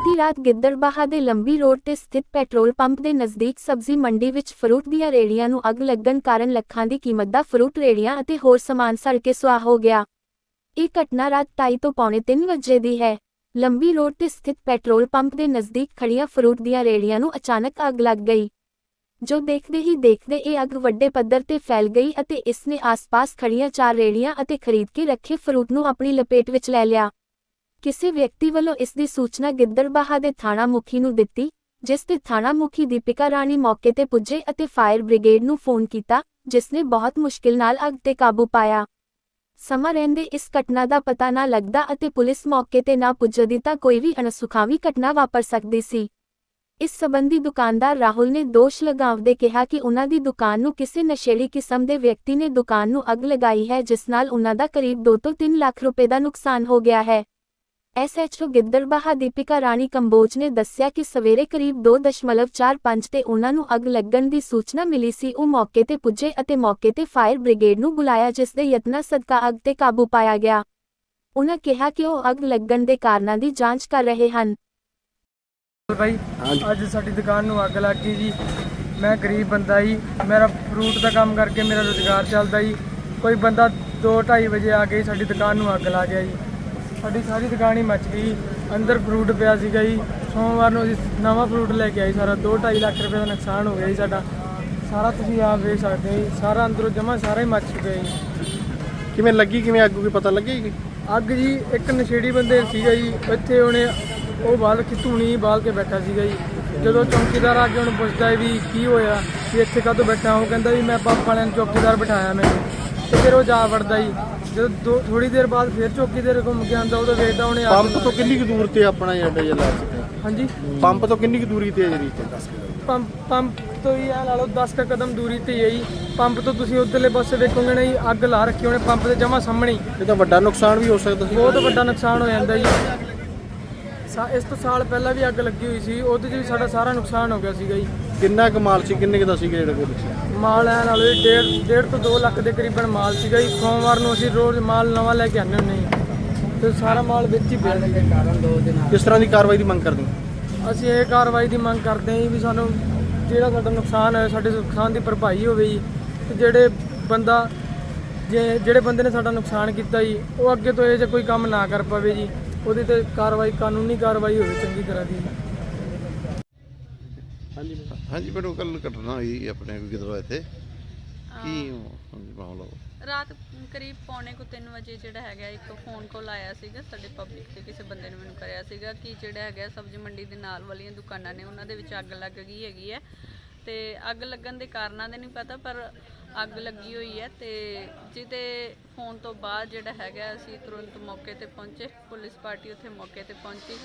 ਬੀਤੀ ਰਾਤ ਗਿੱਦੜਬਾਹਾ ਦੇ ਲੰਬੀ ਰੋਡ ਤੇ ਸਥਿਤ ਪੈਟਰੋਲ ਪੰਪ ਦੇ ਨਜ਼ਦੀਕ ਸਬਜ਼ੀ ਮੰਡੀ ਵਿੱਚ ਫਰੂਟ ਦੀਆਂ ਰੇੜੀਆਂ ਨੂੰ ਅੱਗ ਲੱਗਣ ਕਾਰਨ ਲੱਖਾਂ ਦੀ ਕੀਮਤ ਦਾ ਫਰੂਟ ਰੇੜੀਆਂ ਅਤੇ ਹੋਰ ਸਮਾਨ ਸੜ ਕੇ ਸੁਆਹ ਹੋ ਗਿਆ। ਇਹ ਘਟਨਾ ਰਾਤ 2:30 ਤੋਂ ਪੌਣੇ 3 ਵਜੇ ਦੀ ਹੈ। ਲੰਬੀ ਰੋਡ ਤੇ ਸਥਿਤ ਪੈਟਰੋਲ ਪੰਪ ਦੇ ਨਜ਼ਦੀਕ ਖੜੀਆਂ ਫਰੂਟ ਦੀਆਂ ਰੇੜੀਆਂ ਨੂੰ ਅਚਾਨਕ ਅੱਗ ਲੱਗ ਗਈ। ਜੋ ਦੇਖਦੇ ਹੀ ਦੇਖਦੇ ਇਹ ਅੱਗ ਵੱਡੇ ਪੱਧਰ ਤੇ ਫੈਲ ਗਈ ਅਤੇ ਇਸ ਨੇ ਆਸ-ਪਾਸ ਖੜੀਆਂ ਚਾਰ ਰੇੜੀਆਂ ਅਤੇ ਖਰੀਦ ਕੇ ਰੱਖੇ ਫਰੂਟ ਨੂੰ ਆਪਣੀ ਲਪੇਟ ਵਿੱਚ ਲੈ ਲਿਆ। ਕਿਸੇ ਵਿਅਕਤੀ ਵੱਲੋਂ ਇਸ ਦੀ ਸੂਚਨਾ ਗਿੱਦੜਬਾਹਾ ਦੇ ਥਾਣਾ ਮੁਖੀ ਨੂੰ ਦਿੱਤੀ, ਜਿਸ ਤੇ ਥਾਣਾ ਮੁਖੀ ਦੀਪਿਕਾ ਰਾਣੀ ਮੌਕੇ ਤੇ ਪੁੱਜੇ ਅਤੇ ਫਾਇਰ ਬ੍ਰਿਗੇਡ ਨੂੰ ਫੋਨ ਕੀਤਾ, ਜਿਸ ਨੇ ਬਹੁਤ ਮੁਸ਼ਕਿਲ ਨਾਲ ਅੱਗ ਤੇ ਕਾਬੂ ਪਾਇਆ। ਸਮਾਂ ਰਹਿੰਦੇ ਇਸ ਘਟਨਾ ਦਾ ਪਤਾ ਨਾ ਲੱਗਦਾ ਅਤੇ ਪੁਲਿਸ ਮੌਕੇ ਤੇ ਨਾ ਪੁੱਜਦੀ ਤਾਂ ਕੋਈ ਵੀ ਅਣਸੁਖਾਵੀ ਘਟਨਾ ਵਾਪਰ ਸਕਦੀ ਸੀ। ਇਸ ਸਬੰਧੀ ਦੁਕਾਨਦਾਰ ਰਾਹੁਲ ਨੇ ਦੋਸ਼ ਲਗਾਉਂਦੇ ਕਿਹਾ ਕਿ ਉਹਨਾਂ ਦੀ ਦੁਕਾਨ ਨੂੰ ਕਿਸੇ ਨਸ਼ੇੜੀ ਕਿਸਮ ਦੇ ਵਿਅਕਤੀ ਨੇ ਦੁਕਾਨ ਨੂੰ ਅੱਗ ਲਗਾਈ ਹੈ, ਜਿਸ ਨਾਲ ਉਹਨਾਂ ਦਾ ਕਰੀਬ 2 ਤੋਂ 3 ਲੱਖ ਰੁਪਏ ਦਾ ਨੁਕਸਾਨ ਹੋ ਗਿਆ ਹੈ। ਐਸਐਚਓ ਗਿੱਦੜਬਾਹਾ ਦੀਪਿਕਾ ਰਾਣੀ ਕੰਬੋਜ ਨੇ ਦੱਸਿਆ ਕਿ ਸਵੇਰੇ ਕਰੀਬ 2.45 ਤੇ ਉਹਨਾਂ ਨੂੰ ਅੱਗ ਲੱਗਣ ਦੀ ਸੂਚਨਾ ਮਿਲੀ ਸੀ। ਉਹ ਮੌਕੇ ਤੇ ਪੁੱਜੇ ਅਤੇ ਮੌਕੇ ਤੇ ਫਾਇਰ ਬ੍ਰਿਗੇਡ ਨੂੰ ਬੁਲਾਇਆ ਜਿਸ ਦੇ ਯਤਨਾਂ ਸਦਕਾ ਅੱਗ ਤੇ ਕਾਬੂ ਪਾਇਆ ਗਿਆ। ਉਹਨਾਂ ਕਿਹਾ ਕਿ ਉਹ ਅੱਗ ਲੱਗਣ ਦੇ ਕਾਰਨਾਂ ਦੀ ਜਾਂਚ ਕਰ ਰਹੇ ਹਨ। ਭਾਈ ਅੱਜ ਸਾਡੀ ਦੁਕਾਨ ਨੂੰ ਅੱਗ ਲੱਗ ਗਈ ਜੀ। ਮੈਂ ਗਰੀਬ ਬੰਦਾ ਜੀ। ਮੇਰਾ ਫਰੂਟ ਦਾ ਕੰਮ ਕਰਕੇ ਮੇਰਾ ਰੋਜ਼ਗਾਰ ਚੱਲਦਾ ਜੀ। ਕੋਈ ਬੰਦਾ 2:30 ਵਜੇ ਆ ਕੇ ਸਾਡੀ ਦੁਕਾਨ ਨੂੰ ਅੱਗ ਲਾ ਗਿਆ ਜੀ। ਸਾਡੀ ਸਾਰੀ ਦੁਕਾਨ ਹੀ ਮੱਚ ਗਈ। ਅੰਦਰ ਫਰੂਟ ਪਿਆ ਸੀਗਾ ਜੀ। ਸੋਮਵਾਰ ਨੂੰ ਅਸੀਂ ਨਵਾਂ ਫਰੂਟ ਲੈ ਕੇ ਆਏ ਸਾਰਾ। 2.5 ਲੱਖ ਰੁਪਏ ਦਾ ਨੁਕਸਾਨ ਹੋ ਗਿਆ ਜੀ ਸਾਡਾ। ਸਾਰਾ ਤੁਸੀਂ ਆਪ ਵੇਖ ਸਕਦੇ ਹੋ ਜੀ। ਸਾਰਾ ਅੰਦਰੋਂ ਜਮਾ ਸਾਰਾ ਹੀ ਮੱਚ ਚੁੱਕਿਆ ਜੀ। ਕਿਵੇਂ ਲੱਗੀ? ਕਿਵੇਂ ਅੱਗ? ਕੋਈ ਪਤਾ ਲੱਗਿਆ ਜੀ? ਅੱਗ ਜੀ ਇੱਕ ਨਸ਼ੇੜੀ ਬੰਦੇ ਸੀਗਾ ਜੀ। ਇੱਥੇ ਉਹਨੇ ਉਹ ਬਾਲ ਕੇ ਧੂਣੀ ਬਾਲ ਕੇ ਬੈਠਾ ਸੀਗਾ ਜੀ। ਜਦੋਂ ਚੌਕੀਦਾਰ ਆ ਕੇ ਉਹਨੂੰ ਪੁੱਛਦਾ ਵੀ ਕੀ ਹੋਇਆ ਵੀ ਇੱਥੇ ਕਾਹਤੋਂ ਬੈਠਾ? ਉਹ ਕਹਿੰਦਾ ਵੀ ਮੈਂ ਪੰਪ ਵਾਲਿਆਂ ਨੂੰ ਚੌਕੀਦਾਰ ਬਿਠਾਇਆ ਮੈਨੂੰ। ਤੇ ਫਿਰ ਉਹ ਜਾ ਵੜਦਾ ਜੀ। ਜਦੋਂ ਥੋੜੀ ਦੇਰ ਬਾਅਦ ਫਿਰ ਚੌਕੀਦਾਰ ਘੁੰਮ ਕੇ ਆਉਂਦਾ ਉਦੋਂ ਵੇਖਦਾ ਉਹਨੇ ਅੱਗ ਪੰਪ ਤੋਂ ਕਿੰਨੀ ਕੁ ਦੂਰ ਤੇ ਆਪਣਾ ਜਿਹੜਾ ਜਿਹੜਾ ਲਾ ਸਕਿਆ ਹਾਂਜੀ। ਪੰਪ ਤੋਂ ਕਿੰਨੀ ਕੁ ਦੂਰੀ ਤੇ ਹੈ ਜਿਹੜੀ ਪੰਪ ਪੰਪ ਤੋਂ ਹੀ ਆ ਲਾ ਲਓ 10 ਕੁ ਕਦਮ ਦੂਰੀ ਤੇ ਹੀ ਹੈ ਜੀ। ਪੰਪ ਤੋਂ ਤੁਸੀਂ ਉਧਰਲੇ ਪਾਸੇ ਵੇਖੋਗੇ ਨਾ ਜੀ ਅੱਗ ਲਾ ਰੱਖੀ ਉਹਨੇ ਪੰਪ ਦੇ ਜਮਾ ਸਾਹਮਣੇ ਹੀ। ਇਹ ਤਾਂ ਵੱਡਾ ਨੁਕਸਾਨ ਵੀ ਹੋ ਸਕਦਾ ਸੀ। ਬਹੁਤ ਵੱਡਾ ਨੁਕਸਾਨ ਹੋ ਜਾਂਦਾ ਜੀ। ਸਾ- ਇਸ ਤੋਂ ਸਾਲ ਪਹਿਲਾਂ ਵੀ ਅੱਗ ਲੱਗੀ ਹੋਈ ਸੀ ਉਹਦੇ 'ਚ ਵੀ ਸਾਡਾ ਸਾਰਾ ਨੁਕਸਾਨ ਹੋ ਗਿਆ ਸੀਗਾ ਜੀ। ਕਿੰਨਾ ਕੁ ਮਾਲ ਸੀ ਕਿੰਨੇ ਕੁ ਦਾ ਸੀ ਕੋਈ ਨੁਕਸਾਨ? ਮਾਲ ਐ ਨਾਲ ਡੇਢ ਡੇਢ ਤੋਂ 2 ਲੱਖ ਦੇ ਕਰੀਬਨ ਮਾਲ ਸੀਗਾ ਜੀ। ਸੋਮਵਾਰ ਨੂੰ ਅਸੀਂ ਰੋਜ਼ ਮਾਲ ਨਵਾਂ ਲੈ ਕੇ ਆਉਂਦੇ ਹੁੰਦੇ ਜੀ ਤੇ ਸਾਰਾ ਮਾਲ ਵਿੱਚ ਹੀ ਪਿਆ ਸੀਗਾ। ਕਿਸ ਤਰ੍ਹਾਂ ਦੀ ਕਾਰਵਾਈ ਦੀ ਮੰਗ ਕਰਦੇ ਹੋ? ਅਸੀਂ ਇਹ ਕਾਰਵਾਈ ਦੀ ਮੰਗ ਕਰਦੇ ਹਾਂ ਜੀ ਵੀ ਸਾਨੂੰ ਜਿਹੜਾ ਸਾਡਾ ਨੁਕਸਾਨ ਹੋਇਆ ਸਾਡੇ ਨੁਕਸਾਨ ਦੀ ਭਰਪਾਈ ਹੋਵੇ ਜੀ। ਤੇ ਜਿਹੜੇ ਬੰਦਾ ਜੇ ਜਿਹੜੇ ਬੰਦੇ ਨੇ ਸਾਡਾ ਨੁਕਸਾਨ ਕੀਤਾ ਜੀ ਉਹ ਅੱਗੇ ਤੋਂ ਇਹ ਜੇ ਕੋਈ ਕੰਮ ਨਾ ਕਰ ਪਵੇ ਜੀ। ਉਹਦੇ ਤੇ ਕਾਰਵਾਈ ਕਾਨੂੰਨੀ ਕਾਰਵਾਈ ਹੋਵੇ ਚੰਗੀ ਤਰ੍ਹਾਂ ਦੀ। ਹਾਂਜੀ ਹਾਂਜੀ ਮੈਨੂੰ ਕੱਲ ਘਟਨਾ ਹੋਈ ਆਪਣੇ ਕਿਧਰੋਂ ਇੱਥੇ। ਕੀ ਹਾਂਜੀ ਮਾਮਲਾ ਉਹ? ਰਾਤ ਕਰੀਬ ਪੌਣੇ ਕੁ 3 ਵਜੇ ਜਿਹੜਾ ਹੈਗਾ ਇੱਕ ਫੋਨ ਕਾਲ ਆਇਆ ਸੀਗਾ ਸਾਡੇ ਪਬਲਿਕ ਤੇ ਕਿਸੇ ਬੰਦੇ ਨੇ ਮੈਨੂੰ ਕਰਿਆ ਸੀਗਾ ਕਿ ਜਿਹੜਾ ਹੈਗਾ ਸਬਜ਼ੀ ਮੰਡੀ ਦੇ ਨਾਲ ਵਾਲੀਆਂ ਦੁਕਾਨਾਂ ਨੇ ਉਹਨਾਂ ਦੇ ਵਿੱਚ ਅੱਗ ਲੱਗ ਗਈ ਹੈਗੀ ਹੈ। ਤੇ ਅੱਗ ਲੱਗਣ ਦੇ ਕਾਰਨਾਂ ਦੇ ਨਹੀਂ ਪਤਾ ਪਰ ਅੱਗ ਲੱਗੀ ਹੋਈ ਹੈ ਤੇ ਜਿਹਦੇ ਹੋਣ ਤੋਂ ਬਾਅਦ ਜਿਹੜਾ ਹੈਗਾ, ਅਸੀਂ ਤੁਰੰਤ ਮੌਕੇ ਤੇ ਪਹੁੰਚੇ। ਪੁਲਿਸ ਪਾਰਟੀ ਉੱਥੇ ਮੌਕੇ ਤੇ ਪਹੁੰਚੀ।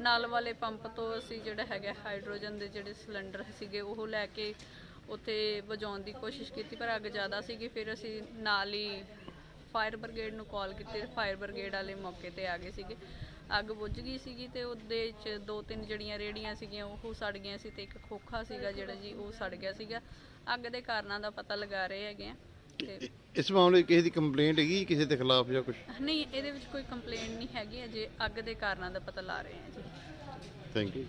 ਨਾਲ ਵਾਲੇ ਪੰਪ ਤੋਂ ਅਸੀਂ ਜਿਹੜਾ ਹੈਗਾ, ਹਾਈਡਰੋਜਨ ਦੇ ਜਿਹੜੇ ਸਿਲੰਡਰ ਸੀਗੇ, ਉਹ ਲੈ ਕੇ ਉੱਥੇ ਵਜਾਉਣ ਦੀ ਕੋਸ਼ਿਸ਼ ਕੀਤੀ, ਪਰ ਅੱਗ ਜ਼ਿਆਦਾ ਸੀਗੀ। ਫਿਰ ਅਸੀਂ ਨਾਲ ਹੀ ਫਾਇਰ ਬ੍ਰਿਗੇਡ ਨੂੰ ਕਾਲ ਕੀਤੀ ਫਾਇਰ ਬ੍ਰਿਗੇਡ ਵਾਲੇ ਮੌਕੇ ਤੇ ਆ ਗਏ ਸੀਗੇ। ਅੱਗ ਬੁੱਝ ਗਈ ਸੀਗੀ ਤੇ ਉਹਦੇ ਚ ਦੋ ਤਿੰਨ ਜਿਹੜੀਆਂ ਰੇੜੀਆਂ ਸੀਗੀਆਂ, ਉਹ ਸੜ ਗਈਆਂ ਸੀ ਤੇ ਇੱਕ ਖੋਖਾ ਸੀਗਾ ਜਿਹੜਾ ਜੀ, ਉਹ ਸੜ ਗਿਆ ਸੀਗਾ। ਅੱਗ ਦੇ ਕਾਰਨਾਂ ਦਾ ਪਤਾ ਲਗਾ ਰਹੇ ਹੈਗੇ ਆ। ਤੇ ਇਸ ਮਾਮਲੇ 'ਚ ਕਿਸੇ ਦੀ ਕੰਪਲੇਂਟ ਹੈਗੀ ਕਿਸੇ ਦੇ ਖਿਲਾਫ ਜਾਂ ਕੁਝ ਨਹੀਂ ਇਹਦੇ ਵਿੱਚ ਕੋਈ ਕੰਪਲੇਂਟ ਨਹੀਂ ਹੈਗੀ ਅਜੇ ਅੱਗ ਦੇ ਕਾਰਨਾਂ ਦਾ ਪਤਾ ਲਾ ਰਹੇ ਹਾਂ ਜੀ। Thank you